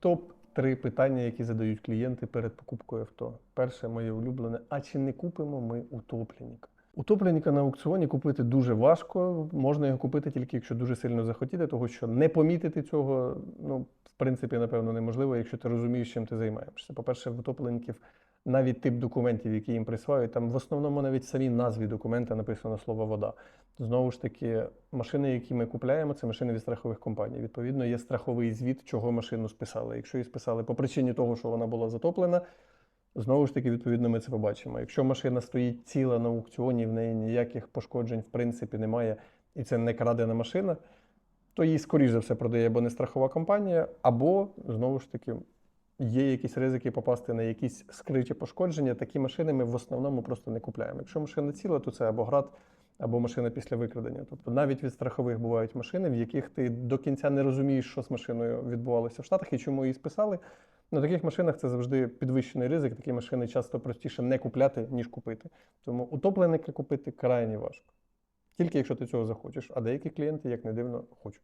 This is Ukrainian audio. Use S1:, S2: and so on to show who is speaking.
S1: Топ 3 питання, які задають клієнти перед покупкою авто. Перше, моє улюблене: а чи не купимо ми утопленника? Утопленника на аукціоні купити дуже важко. Можна його купити тільки якщо дуже сильно захотіти, того що не помітити цього, ну, в принципі, напевно, неможливо, якщо ти розумієш, чим ти займаєшся. По-перше, в утопленників навіть тип документів, які їм присваюють, там в основному навіть в самій назві документа написано слово вода. Знову ж таки, машини, які ми купляємо, це машини від страхових компаній. Відповідно, є страховий звіт, чого машину списали. Якщо її списали по причині того, що вона була затоплена, знову ж таки, відповідно, ми це побачимо. Якщо машина стоїть ціла на аукціоні, в неї ніяких пошкоджень в принципі немає, і це не крадена машина, то її, скоріш за все, продає або не страхова компанія, або знову ж таки. Є якісь ризики попасти на якісь скриті пошкодження. Такі машини ми в основному просто не купляємо. Якщо машина ціла, то це або град, або машина після викрадення. Тобто навіть від страхових бувають машини, в яких ти до кінця не розумієш, що з машиною відбувалося в Штатах і чому її списали. На таких машинах це завжди підвищений ризик. Такі машини часто простіше не купляти, ніж купити. Тому утопленника купити крайні важко. Тільки якщо ти цього захочеш, а деякі клієнти, як не дивно, хочуть.